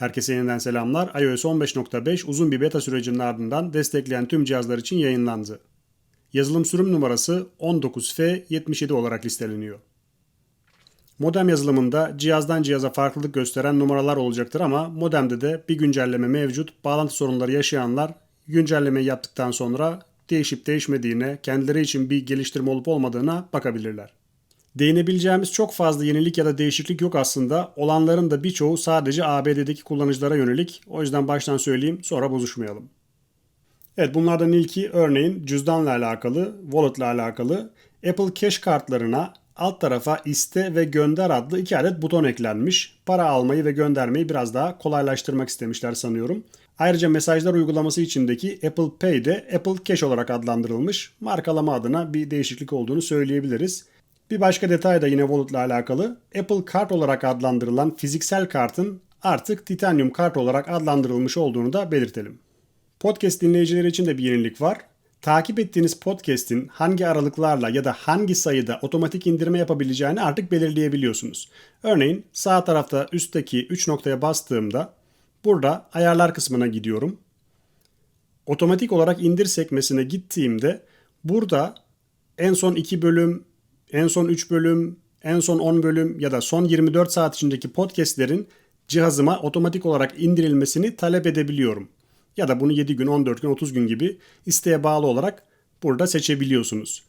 Herkese yeniden selamlar. iOS 15.5 uzun bir beta sürecinin ardından destekleyen tüm cihazlar için yayınlandı. Yazılım sürüm numarası 19F77 olarak listeleniyor. Modem yazılımında cihazdan cihaza farklılık gösteren numaralar olacaktır ama modemde de bir güncelleme mevcut. Bağlantı sorunları yaşayanlar güncellemeyi yaptıktan sonra değişip değişmediğine, kendileri için bir geliştirme olup olmadığına bakabilirler. Değinebileceğimiz çok fazla yenilik ya da değişiklik yok aslında. Olanların da birçoğu sadece ABD'deki kullanıcılara yönelik. O yüzden baştan söyleyeyim sonra bozuşmayalım. Evet bunlardan ilki örneğin cüzdanla alakalı, wallet ile alakalı. Apple Cash kartlarına alt tarafa iste ve gönder adlı iki adet buton eklenmiş. Para almayı ve göndermeyi biraz daha kolaylaştırmak istemişler sanıyorum. Ayrıca mesajlar uygulaması içindeki Apple Pay de Apple Cash olarak adlandırılmış. Markalama adına bir değişiklik olduğunu söyleyebiliriz. Bir başka detay da yine Wallet ile alakalı. Apple Kart olarak adlandırılan fiziksel kartın artık Titanium kart olarak adlandırılmış olduğunu da belirtelim. Podcast dinleyicileri için de bir yenilik var. Takip ettiğiniz podcast'in hangi aralıklarla ya da hangi sayıda otomatik indirme yapabileceğini artık belirleyebiliyorsunuz. Örneğin sağ tarafta üstteki 3 noktaya bastığımda burada ayarlar kısmına gidiyorum. Otomatik olarak indir sekmesine gittiğimde burada en son 2 bölüm, en son 3 bölüm, en son 10 bölüm ya da son 24 saat içindeki podcastlerin cihazıma otomatik olarak indirilmesini talep edebiliyorum. Ya da bunu 7 gün, 14 gün, 30 gün gibi isteğe bağlı olarak burada seçebiliyorsunuz.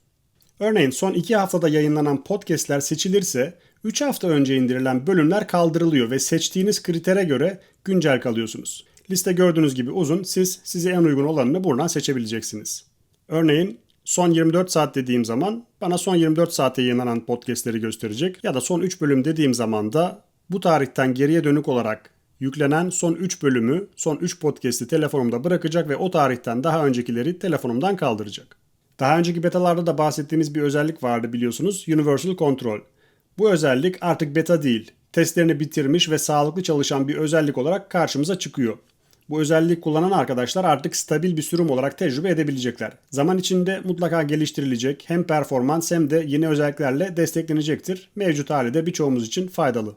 Örneğin son 2 haftada yayınlanan podcastler seçilirse 3 hafta önce indirilen bölümler kaldırılıyor ve seçtiğiniz kritere göre güncel kalıyorsunuz. Liste gördüğünüz gibi uzun. Siz size en uygun olanını buradan seçebileceksiniz. Örneğin son 24 saat dediğim zaman bana son 24 saate yayınlanan podcastleri gösterecek ya da son 3 bölüm dediğim zaman da bu tarihten geriye dönük olarak yüklenen son 3 bölümü, son 3 podcast'i telefonumda bırakacak ve o tarihten daha öncekileri telefonumdan kaldıracak. Daha önceki betalarda da bahsettiğimiz bir özellik vardı biliyorsunuz. Universal Control. Bu özellik artık beta değil, testlerini bitirmiş ve sağlıklı çalışan bir özellik olarak karşımıza çıkıyor. Bu özelliği kullanan arkadaşlar artık stabil bir sürüm olarak tecrübe edebilecekler. Zaman içinde mutlaka geliştirilecek hem performans hem de yeni özelliklerle desteklenecektir. Mevcut hali de birçoğumuz için faydalı.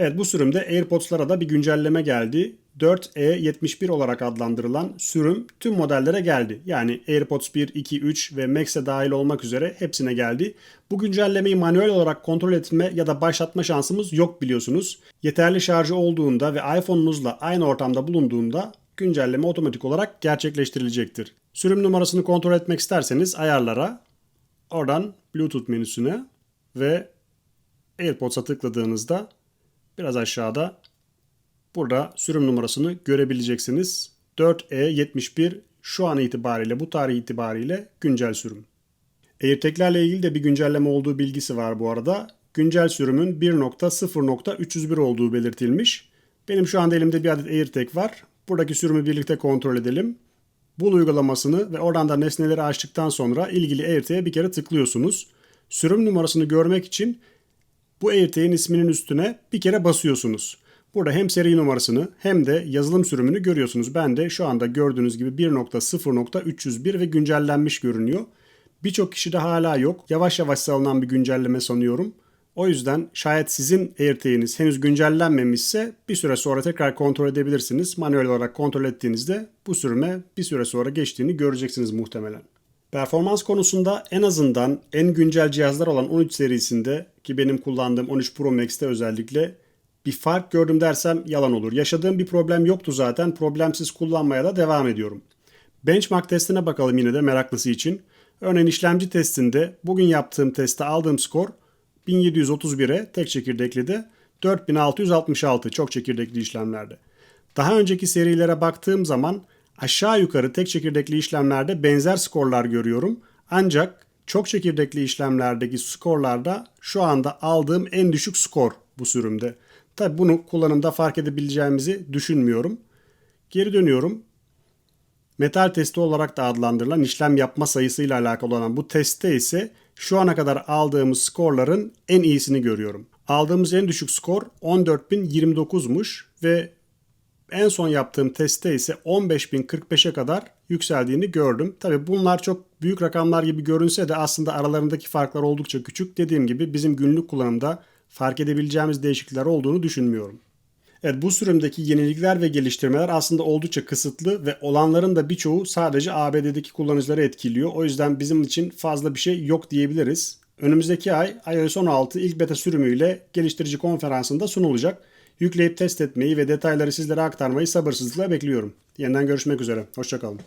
Evet bu sürümde AirPods'lara da bir güncelleme geldi. 4E71 olarak adlandırılan sürüm tüm modellere geldi. Yani AirPods 1, 2, 3 ve Max'e dahil olmak üzere hepsine geldi. Bu güncellemeyi manuel olarak kontrol etme ya da başlatma şansımız yok biliyorsunuz. Yeterli şarjı olduğunda ve iPhone'unuzla aynı ortamda bulunduğunda güncelleme otomatik olarak gerçekleştirilecektir. Sürüm numarasını kontrol etmek isterseniz ayarlara, oradan Bluetooth menüsüne ve AirPods'a tıkladığınızda biraz aşağıda burada sürüm numarasını görebileceksiniz. 4E71 şu an itibariyle bu tarih itibariyle güncel sürüm. AirTag'lerle ilgili de bir güncelleme olduğu bilgisi var bu arada. Güncel sürümün 1.0.301 olduğu belirtilmiş. Benim şu anda elimde bir adet AirTag var. Buradaki sürümü birlikte kontrol edelim. Bul uygulamasını ve oradan da nesneleri açtıktan sonra ilgili AirTag'e bir kere tıklıyorsunuz. Sürüm numarasını görmek için bu AirTag'in isminin üstüne bir kere basıyorsunuz. Burada hem seri numarasını hem de yazılım sürümünü görüyorsunuz. Ben de şu anda gördüğünüz gibi 1.0.301 ve güncellenmiş görünüyor. Birçok kişi de hala yok. Yavaş yavaş salınan bir güncelleme sanıyorum. O yüzden şayet sizin AirTag'iniz henüz güncellenmemişse bir süre sonra tekrar kontrol edebilirsiniz. Manuel olarak kontrol ettiğinizde bu sürüme bir süre sonra geçtiğini göreceksiniz muhtemelen. Performans konusunda en azından en güncel cihazlar olan 13 serisinde ki benim kullandığım 13 Pro Max'te özellikle bir fark gördüm dersem yalan olur. Yaşadığım bir problem yoktu zaten. Problemsiz kullanmaya da devam ediyorum. Benchmark testine bakalım yine de meraklısı için. Örneğin işlemci testinde bugün yaptığım testte aldığım skor 1731'e tek çekirdekli de 4666 çok çekirdekli işlemlerde. Daha önceki serilere baktığım zaman aşağı yukarı tek çekirdekli işlemlerde benzer skorlar görüyorum. Ancak çok çekirdekli işlemlerdeki skorlarda şu anda aldığım en düşük skor bu sürümde. Tabi bunu kullanımda fark edebileceğimizi düşünmüyorum. Geri dönüyorum. Metal testi olarak da adlandırılan işlem yapma sayısıyla alakalı olan bu testte ise şu ana kadar aldığımız skorların en iyisini görüyorum. Aldığımız en düşük skor 14.029'muş ve en son yaptığım testte ise 15.045'e kadar yükseldiğini gördüm. Tabi bunlar çok büyük rakamlar gibi görünse de aslında aralarındaki farklar oldukça küçük. Dediğim gibi bizim günlük kullanımda fark edebileceğimiz değişiklikler olduğunu düşünmüyorum. Evet bu sürümdeki yenilikler ve geliştirmeler aslında oldukça kısıtlı ve olanların da birçoğu sadece ABD'deki kullanıcıları etkiliyor. O yüzden bizim için fazla bir şey yok diyebiliriz. Önümüzdeki ay iOS 16 ilk beta sürümüyle geliştirici konferansında sunulacak. Yükleyip test etmeyi ve detayları sizlere aktarmayı sabırsızlıkla bekliyorum. Yeniden görüşmek üzere. Hoşçakalın.